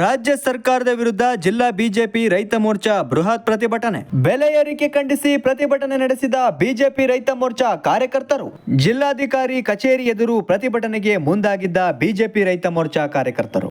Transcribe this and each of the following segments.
ರಾಜ್ಯ ಸರ್ಕಾರದ ವಿರುದ್ಧ ಜಿಲ್ಲಾ ಬಿಜೆಪಿ ರೈತ ಮೋರ್ಚಾ ಬೃಹತ್ ಪ್ರತಿಭಟನೆ. ಬೆಲೆ ಏರಿಕೆ ಖಂಡಿಸಿ ಪ್ರತಿಭಟನೆ ನಡೆಸಿದ ಬಿಜೆಪಿ ರೈತ ಮೋರ್ಚಾ ಕಾರ್ಯಕರ್ತರು. ಜಿಲ್ಲಾಧಿಕಾರಿ ಕಚೇರಿ ಎದುರು ಪ್ರತಿಭಟನೆಗೆ ಮುಂದಾಗಿದ್ದ ಬಿಜೆಪಿ ರೈತ ಮೋರ್ಚಾ ಕಾರ್ಯಕರ್ತರು.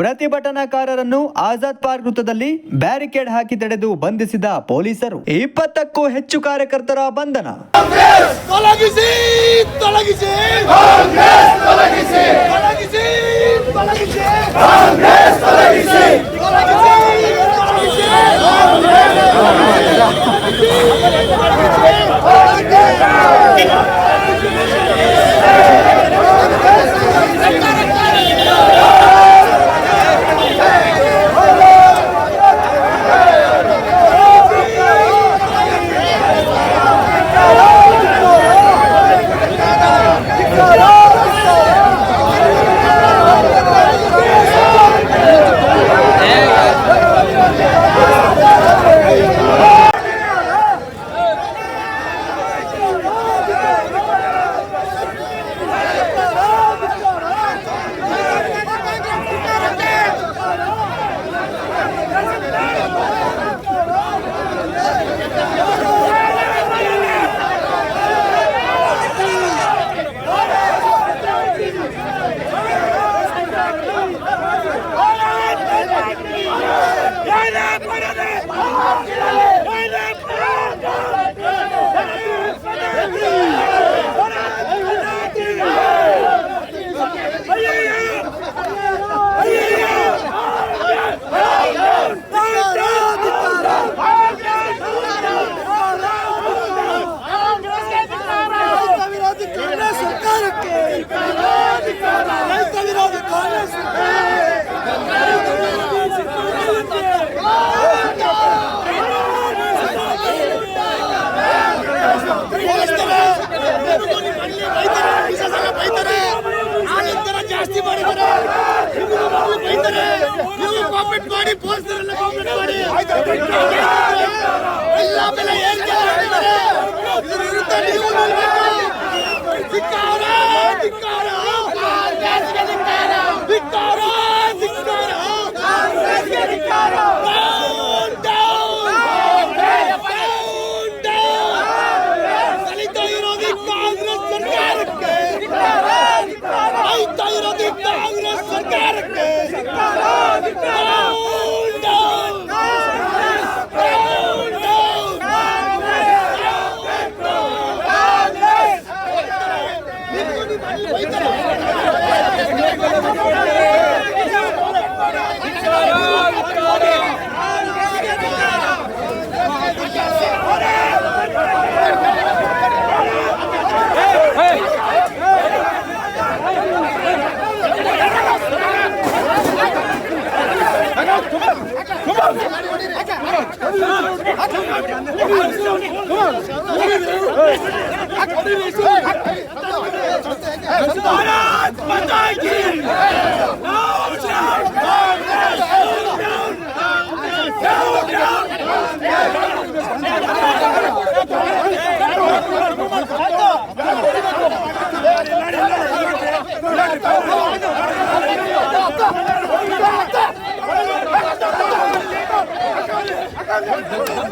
ಪ್ರತಿಭಟನಾಕಾರರನ್ನು ಆಜಾದ್ ಪಾರ್ಕ್ ವೃತ್ತದಲ್ಲಿ ಬ್ಯಾರಿಕೇಡ್ ಹಾಕಿ ತಡೆದು ಬಂಧಿಸಿದ ಪೊಲೀಸರು. ಇಪ್ಪತ್ತಕ್ಕೂ ಹೆಚ್ಚು ಕಾರ್ಯಕರ್ತರ ಬಂಧನ. ছেড়ে দে ನೀವು ಕಾಂಪೀಟ್ ಮಾಡಿ ಪೊಲೀಸರೆಲ್ಲ ಕಾಂಪೀಟ್ ಮಾಡಿ ಎಲ್ಲ ಬೆಲೆ ಏರಿಕೆ ಮಾಡಿದ್ದಾರೆ ಇದ್ರ ವಿರುದ್ಧ ನೀವು ಧಿಕ್ಕಾರ 나라 만나길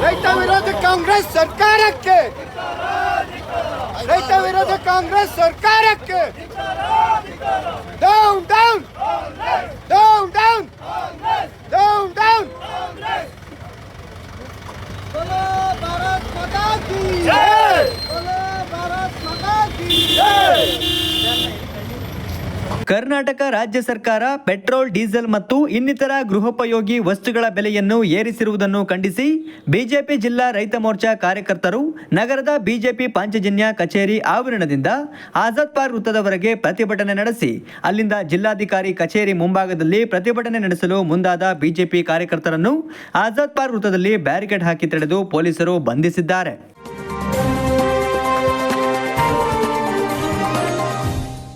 Rechta Wirode Kongresor Karakke! Rechta Wirode Kongresor Karakke! Down, down! Down, down! Down, down! Down, down! Down, down! Karnataka ರಾಜ್ಯ ಸರ್ಕಾರ ಪೆಟ್ರೋಲ್, ಡೀಸೆಲ್ ಮತ್ತು ಇನ್ನಿತರ ಗೃಹೋಪಯೋಗಿ ವಸ್ತುಗಳ ಬೆಲೆಯನ್ನು ಏರಿಸಿರುವುದನ್ನು ಖಂಡಿಸಿ ಬಿಜೆಪಿ ಜಿಲ್ಲಾ ರೈತ ಮೋರ್ಚಾ ಕಾರ್ಯಕರ್ತರು ನಗರದ ಬಿಜೆಪಿ ಪಾಂಚಜನ್ಯ ಕಚೇರಿ ಆವರಣದಿಂದ ಆಜಾದ್ ಪಾರ್ ವೃತ್ತದವರೆಗೆ ಪ್ರತಿಭಟನೆ ನಡೆಸಿ, ಅಲ್ಲಿಂದ ಜಿಲ್ಲಾಧಿಕಾರಿ ಕಚೇರಿ ಮುಂಭಾಗದಲ್ಲಿ ಪ್ರತಿಭಟನೆ ನಡೆಸಲು ಮುಂದಾದ ಬಿಜೆಪಿ ಕಾರ್ಯಕರ್ತರನ್ನು ಆಜಾದ್ ಪಾರ್ ವೃತ್ತದಲ್ಲಿ ಬ್ಯಾರಿಕೇಡ್ ಹಾಕಿ ತಡೆದು ಪೊಲೀಸರು ಬಂಧಿಸಿದ್ದಾರೆ.